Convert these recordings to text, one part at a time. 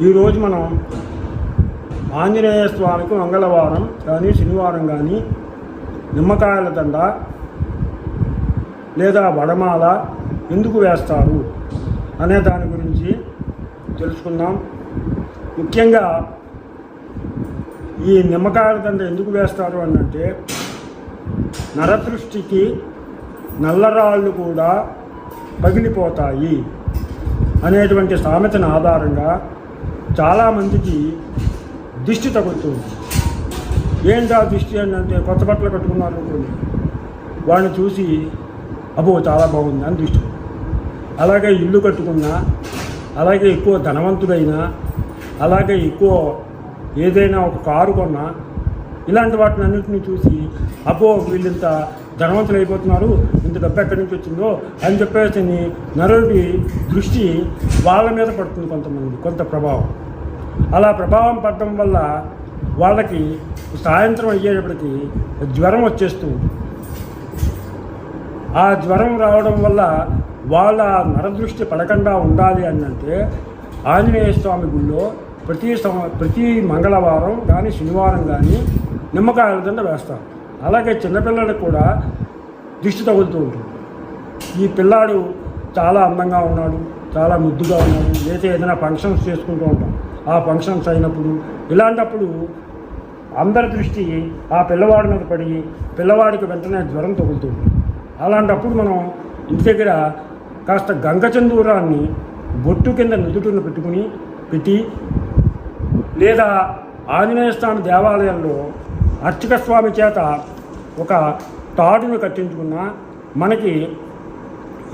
ఈరోజు మనం ఆంజనేయ స్వామికి మంగళవారం కానీ శనివారం కానీ నిమ్మకాయల దండ లేదా వడమాల ఎందుకు వేస్తారు అనే దాని గురించి తెలుసుకుందాం. ముఖ్యంగా ఈ నిమ్మకాయల దండ ఎందుకు వేస్తారు అని అంటే నరదృష్టికి నల్లరాళ్ళు కూడా పగిలిపోతాయి అనేటువంటి సామెతను ఆధారంగా చాలామందికి దిష్టి తగులుతుంది. ఏంటా దిష్టి అని అంటే కొత్త బట్టలు కట్టుకున్నారు అనుకోండి. వాడిని చూసి అబ్బో చాలా బాగుంది అని దిష్టి. అలాగే ఇల్లు కట్టుకున్నా అలాగే ఎక్కువ ధనవంతుడైనా అలాగే ఎక్కువ ఏదైనా ఒక కారు కొన్నా ఇలాంటి వాటిని అన్నింటినీ చూసి అబ్బో వీళ్ళంతా ధనవంతులు అయిపోతున్నారు. ఇంత డబ్బు ఎక్కడి నుంచి వచ్చిందో అని చెప్పేసి నరుడి దృష్టి వాళ్ళ మీద పడుతుంది కొంతమంది కొంత ప్రభావం. అలా ప్రభావం పడడం వల్ల వాళ్ళకి సాయంత్రం అయ్యేటప్పటికి జ్వరం వచ్చేస్తుంది ఆ జ్వరం రావడం వల్ల వాళ్ళ నరదృష్టి పడకుండా ఉండాలి అని అంటే ఆంజనేయ స్వామి గుళ్ళో ప్రతి సం ప్రతి మంగళవారం కానీ శనివారం కానీ నిమ్మకాయల దండ వేస్తారు. అలాగే చిన్నపిల్లలకు కూడా దిష్టి తగులుతూ ఉంటుంది. ఈ పిల్లాడు చాలా అందంగా ఉన్నాడు చాలా ముద్దుగా ఉన్నాడు లేదా ఏదైనా ఫంక్షన్స్ చేసుకుంటూ ఉంటాం ఆ ఫంక్షన్స్ అయినప్పుడు ఇలాంటప్పుడు అందరి దృష్టి ఆ పిల్లవాడి మీద పడి పిల్లవాడికి వెంటనే జ్వరం తగులుతుంది అలాంటప్పుడు మనం ఇంటి దగ్గర కాస్త గంగచందూరాన్ని బొట్టు కింద నుదుటిన పెట్టుకుని పెట్టి లేదా ఆంజనేయ స్వామి దేవాలయంలో అర్చక స్వామి చేత ఒక తాడును కట్టించుకున్న మనకి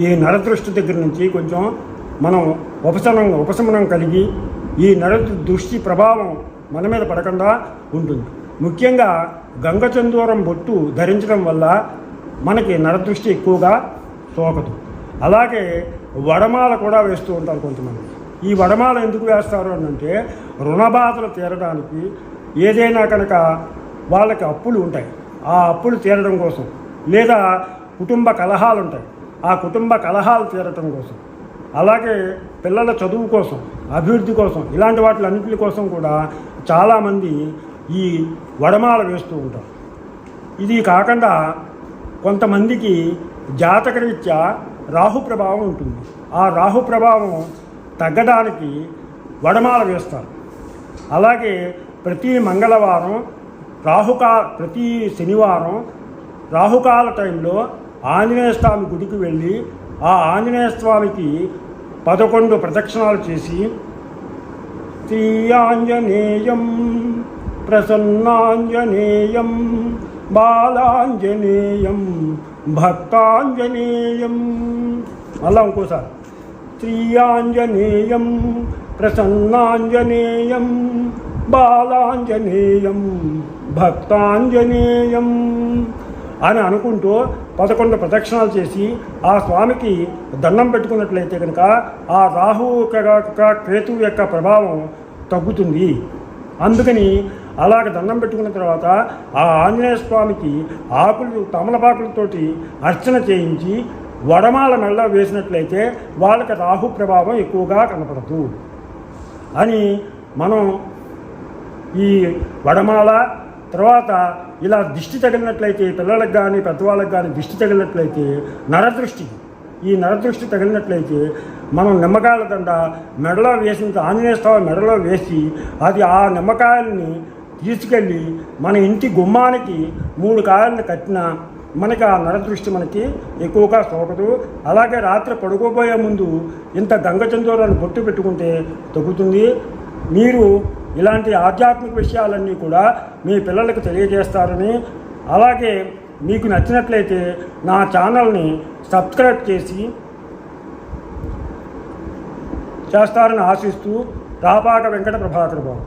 ఈ నరదృష్టి దగ్గర నుంచి కొంచెం మనం ఉపశమనం ఉపశమనం కలిగి ఈ నర దృష్టి ప్రభావం మన మీద పడకుండా ఉంటుంది. ముఖ్యంగా గంగచందూరం బొట్టు ధరించడం వల్ల మనకి నరదృష్టి ఎక్కువగా సోకదు. అలాగే వడమాల కూడా వేస్తూ ఉంటారు కొంతమంది. ఈ వడమాల ఎందుకు వేస్తారు అని అంటే రుణబాధలు తీరడానికి ఏదైనా కనుక వాళ్ళకి అప్పులు ఉంటాయి. ఆ అప్పులు తీరడం కోసం లేదా కుటుంబ కలహాలు ఉంటాయి ఆ కుటుంబ కలహాలు తీరటం కోసం. అలాగే పిల్లల చదువు కోసం అభివృద్ధి కోసం ఇలాంటి వాటిలన్నింటి కోసం కూడా చాలామంది ఈ వడమాల వేస్తూ ఉంటారు. ఇది కాకుండా కొంతమందికి జాతకరీత్యా రాహు ప్రభావం ఉంటుంది. ఆ రాహు ప్రభావం తగ్గడానికి వడమాల వేస్తారు. అలాగే ప్రతి మంగళవారం రాహుకాల ప్రతి శనివారం రాహుకాల టైంలో ఆంజనేయ స్వామి గుడికి వెళ్ళి ఆ ఆంజనేయ స్వామికి పదకొండు ప్రదక్షిణాలు చేసి శ్రీ ఆంజనేయం ప్రసన్నాంజనేయం బాలాంజనేయం భక్తాంజనేయం మళ్ళా ఇంకోసారి శ్రీ ఆంజనేయం ప్రసన్నాంజనేయం బాలాంజనేయం భక్తాంజనేయం అని అనుకుంటూ పదకొండు ప్రదక్షిణాలు చేసి ఆ స్వామికి దండం పెట్టుకున్నట్లయితే కనుక ఆ రాహు యొక్క కేతువు యొక్క ప్రభావం తగ్గుతుంది. అందుకని అలాగ దండం పెట్టుకున్న తర్వాత ఆ ఆంజనేయ స్వామికి ఆకులు తమలపాకులతోటి అర్చన చేయించి వడమాల మెళ్ళ వేసినట్లయితే వాళ్ళకి రాహు ప్రభావం ఎక్కువగా కనపడదు. అని మనం ఈ వడమాల తర్వాత ఇలా దిష్టి తగిలినట్లయితే పిల్లలకు కానీ పెద్దవాళ్ళకి కానీ దిష్టి తగిలినట్లయితే నరదృష్టి. ఈ నరదృష్టి తగిలినట్లయితే మనం నిమ్మకాయల దండ మెడలో వేసిన ఆంజనేయ స్వామి మెడలో వేసి అది ఆ నిమ్మకాయలని తీసుకెళ్ళి మన ఇంటి గుమ్మానికి మూడు కాయలను కట్టిన మనకి ఆ నరదృష్టి మనకి ఎక్కువగా సోకదు. అలాగే రాత్రి పడుకోబోయే ముందు ఇంత గంగచందూరాన్ని బొట్టు పెట్టుకుంటే తగ్గుతుంది. మీరు ఇలాంటి ఆధ్యాత్మిక విషయాలన్నీ కూడా మీ పిల్లలకు తెలియజేస్తారని అలాగే మీకు నచ్చినట్లయితే నా ఛానల్ని సబ్స్క్రైబ్ చేసి చేస్తారని ఆశిస్తూ రాపాక వెంకట ప్రభాకర్ బాబు.